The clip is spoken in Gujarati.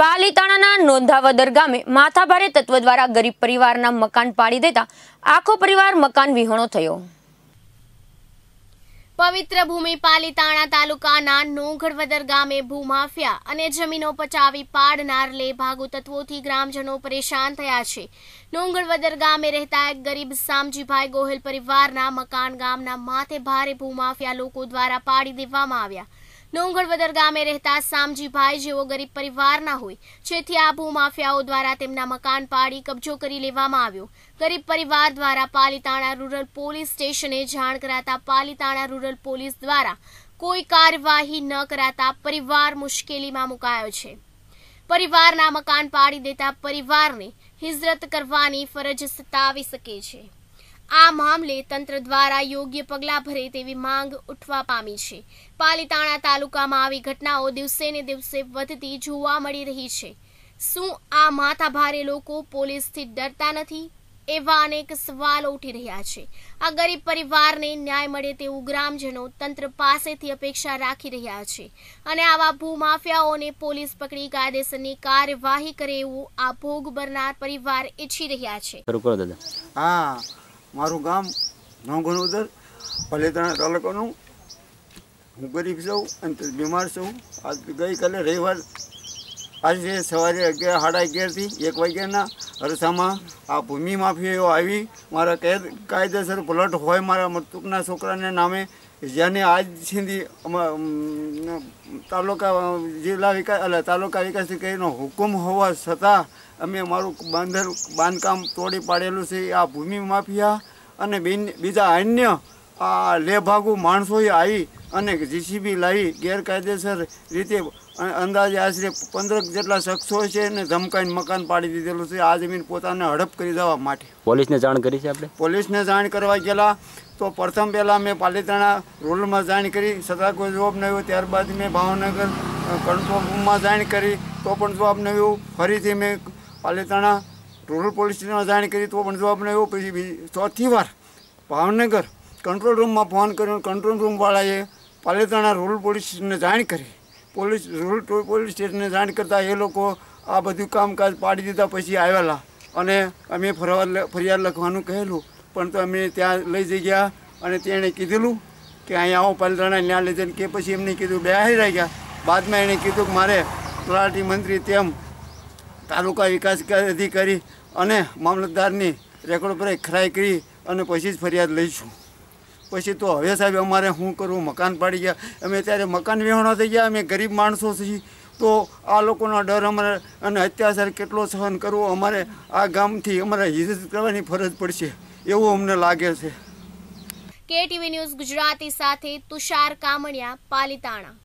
પાલીતાણાના નોંધાવદર ગામે માથાભારે તત્વ દ્વારા ગરીબ પરિવારના મકાન પાડી દેતા આખો પરિવાર મકાન વિહોણો થયો. પવિત્ર ભૂમિ પાલીતાણા તાલુકાના નોંઘડવદર ગામે ભૂમાફિયા અને જમીનો પચાવી પાડનાર લેભાગુ તત્વોથી ગ્રામજનો પરેશાન થયા છે. નોંઘડવદર ગામે રહેતા એક ગરીબ સામજીભાઈ ગોહિલ પરિવારના મકાન ગામના માથે ભારે ભૂમાફિયા લોકો દ્વારા પાડી દેવામાં આવ્યા. નોંગડવદર ગામે રહેતા સામજીભાઈ જેવો ગરીબ પરિવારના હોય, જેથી આ ભૂમાફિયાઓ દ્વારા તેમના મકાન પાડી કબજો કરી લેવામાં આવ્યો. ગરીબ પરિવાર દ્વારા પાલિતાણા રૂરલ પોલીસ સ્ટેશને જાણ કરાતા પાલિતાણા રૂરલ પોલીસ દ્વારા કોઈ કાર્યવાહી ન કરાતા પરિવાર મુશ્કેલીમાં મુકાયો છે. પરિવારના મકાન પાડી દેતા પરિવારને હિજરત કરવાની ફરજ સતાવી શકે છે. આ મામલે તંત્ર દ્વારા યોગ્ય પગલાં ભરે તેવી માંગ ઉઠવા પામી છે. પાલીતાણા તાલુકામાં આવી ઘટનાઓ દિવસે ને દિવસે વધતી જોવા મળી રહી છે. શું આ માથાભારે લોકો પોલીસથી ડરતા નથી? એવા અનેક સવાલો ઉઠી રહ્યા છે. આ ગરીબ પરિવારને ન્યાય મળે તેવું ગ્રામજનો તંત્ર પાસેથી અપેક્ષા રાખી રહ્યા છે અને આવા ભૂમાફિયાઓને પોલીસ પકડી કાયદેસરની કાર્યવાહી કરે એવું આ ભોગ ભરનાર પરિવાર ઈચ્છી રહ્યા છે. શરૂ કરો દાદા. હા મારું ગામ નવગણોદર પલેતાણા તાલુકાનું. હું ગરીબ છું અને બીમાર છું. આજ ગઈકાલે રવિવાર, આજે સવારે અગિયાર, સાડા અગિયારથી એક વાગ્યાના અરસામાં આ ભૂમિ માફીઓ આવી. મારા કાયદેસર પ્લોટ હોય મારા મૃતકના છોકરાને નામે જેને આજ સુધી તાલુકા, જિલ્લા વિકાસ એટલે તાલુકા વિકાસ અધિકારીનો હુકમ હોવા છતાં અમે મારું બાંધર બાંધકામ તોડી પાડેલું છે, આ ભૂમિ માફિયા અને બીજા અન્ય, આ લેભાગુ માણસોએ આવી અને જીસીબી લાવી ગેરકાયદેસર રીતે અંદાજે આશરે પંદર જેટલા શખ્સો છે ને ધમકાઈને મકાન પાડી દીધેલું છે. આ જમીન પોતાને હડપ કરી દેવા માટે. પોલીસને જાણ કરી છે આપણે? પોલીસને જાણ કરવા ગયેલા. તો પ્રથમ પહેલાં મેં પાલિતાણા રૂરલમાં જાણ કરી. છતાં કોઈ જવાબ ન આવ્યો ત્યારબાદ મેં ભાવનગર કંટ્રોલ રૂમમાં જાણ કરી. તો પણ જવાબ ન આવ્યો ફરીથી મેં પાલિતાણા રૂરલ પોલીસ સ્ટેશનમાં જાણ કરી. તો પણ જવાબ ન આવ્યો પછી બીજી ચોથી વાર ભાવનગર કંટ્રોલ રૂમમાં ફોન કર્યો કંટ્રોલ રૂમવાળાએ પાલિતાણા રૂરલ પોલીસ સ્ટેશનને જાણ કરી. પોલીસ રૂરલ ટો- પોલીસ સ્ટેશનને જાણ કરતાં એ લોકો આ બધું કામકાજ પાડી દીધા પછી આવેલા. અને અમે ફરવા ફરિયાદ લખવાનું કહેલું. પણ તો અમે ત્યાં લઈ જઈ ગયા અને તેણે કીધેલું કે અહીંયા આવો પલટાણા ન્યા લઈ જઈને કે પછી એમને કીધું બે હારી ગયા. બાદમાં એણે કીધું કે મારે તલાટી મંત્રી તેમ તાલુકા વિકાસ અધિકારી અને મામલતદારની રેકોર્ડ પર ખરાઈ કરી અને પછી જ ફરિયાદ લઈશું. પછી તો હવે સાહેબ અમારે શું કરવું? મકાન પાડી ગયા. અમે ત્યારે મકાન વિહોણા થઈ ગયા. અમે ગરીબ માણસો છીએ. તો આ લોકોનો ડર અમારે અને અત્યાચાર કેટલો સહન કરવો અમારે આ ગામથી અમારે હિજરત કરવાની ફરજ પડશે. એવું અમને લાગે છે. કેટીવી ન્યૂઝ ગુજરાતી સાથે તુષાર કામણિયા, પાલીતાણા.